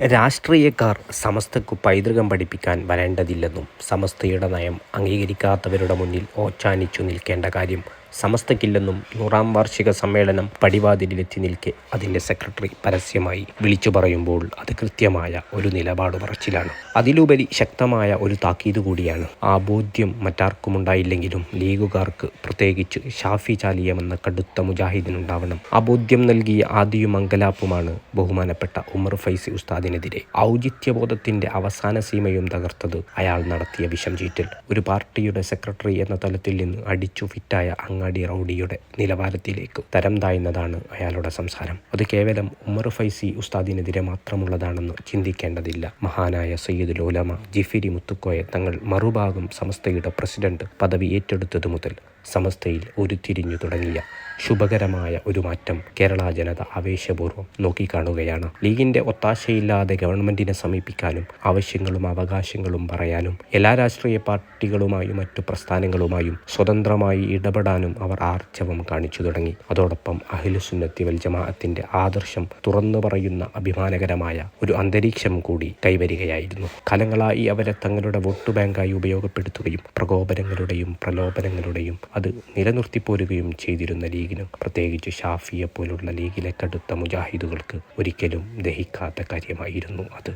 രാഷ്ട്രീയക്കാർ സമസ്തക്കു പൈതൃകം പഠിപ്പിക്കാൻ വരേണ്ടതില്ലെന്നും സമസ്തയുടെ നയം അംഗീകരിക്കാത്തവരുടെ മുന്നിൽ ഓച്ചാനിച്ചു നിൽക്കേണ്ട കാര്യം സമസ്തക്കില്ലെന്നും നൂറാം വാർഷിക സമ്മേളനം പടിവാതിലെത്തി നിൽക്കെ അതിന്റെ സെക്രട്ടറി പരസ്യമായി വിളിച്ചു പറയുമ്പോൾ അത് കൃത്യമായ ഒരു നിലപാട് പറച്ചിലാണ്. അതിലുപരി ശക്തമായ ഒരു താക്കീത് കൂടിയാണ്. ആ ബോധ്യം മറ്റാർക്കുമുണ്ടായില്ലെങ്കിലും ലീഗുകാർക്ക് പ്രത്യേകിച്ച് ഷാഫി ചാലിയമെന്ന കടുത്ത മുജാഹിദിനുണ്ടാവണം. ആ ബോധ്യം നൽകിയ ആദിയും മംഗലാപ്പുമാണ് ബഹുമാനപ്പെട്ട ഉമർ ഫൈസി ഉസ്താദിനെതിരെ ഔചിത്യബോധത്തിന്റെ അവസാന സീമയും തകർത്തത് അയാൾ നടത്തിയ വിഷം ചീറ്റൽ. ഒരു പാർട്ടിയുടെ സെക്രട്ടറി എന്ന തലത്തിൽ നിന്ന് അടിച്ചു ഫിറ്റായ അങ്ങാടി റൗഡിയുടെ നിലവാരത്തിലേക്ക് തരം താഴ്ന്നതാണ് അയാളുടെ സംസാരം. അത് കേവലം ഉമർ ഫൈസി ഉസ്താദിനെതിരെ മാത്രമുള്ളതാണെന്ന് ചിന്തിക്കേണ്ടതില്ല. മഹാനായ സയ്യിദ് ലോലമ ജിഫിരി മുത്തുക്കോയെ തങ്ങൾ മറുഭാഗം സമസ്തയുടെ പ്രസിഡന്റ് പദവി ഏറ്റെടുത്തതു മുതൽ സമസ്തയിൽ ഉരുത്തിരിഞ്ഞു തുടങ്ങിയ ശുഭകരമായ ഒരു മാറ്റം കേരള ജനത ആവേശപൂർവം നോക്കിക്കാണുകയാണ്. ലീഗിന്റെ ഒത്താശയില്ലാതെ ഗവൺമെന്റിനെ സമീപിക്കാനും ആവശ്യങ്ങളും അവകാശങ്ങളും പറയാനും എല്ലാ രാഷ്ട്രീയ പാർട്ടികളുമായും മറ്റു പ്രസ്ഥാനങ്ങളുമായും സ്വതന്ത്രമായി ഇടപെടാനും അവർ ആർജവം കാണിച്ചു തുടങ്ങി. അതോടൊപ്പം അഹിലുസുന്നത്തി വൽ ജമാഅത്തിന്റെ ആദർശം തുറന്നു പറയുന്ന അഭിമാനകരമായ ഒരു അന്തരീക്ഷം കൂടി കൈവരികയായിരുന്നു. കാലങ്ങളായി അവരെ തങ്ങളുടെ വോട്ട് ബാങ്കായി ഉപയോഗപ്പെടുത്തുകയും പ്രകോപനങ്ങളുടെയും പ്രലോഭനങ്ങളുടെയും അത് നിലനിർത്തിപ്പോരുകയും ചെയ്തിരുന്ന ലീഗിനും പ്രത്യേകിച്ച് ഷാഫിയെ പോലുള്ള ലീഗിലെ കടുത്ത മുജാഹിദുകൾക്ക് ഒരിക്കലും ദഹിക്കാത്ത കാര്യമായിരുന്നു അത്.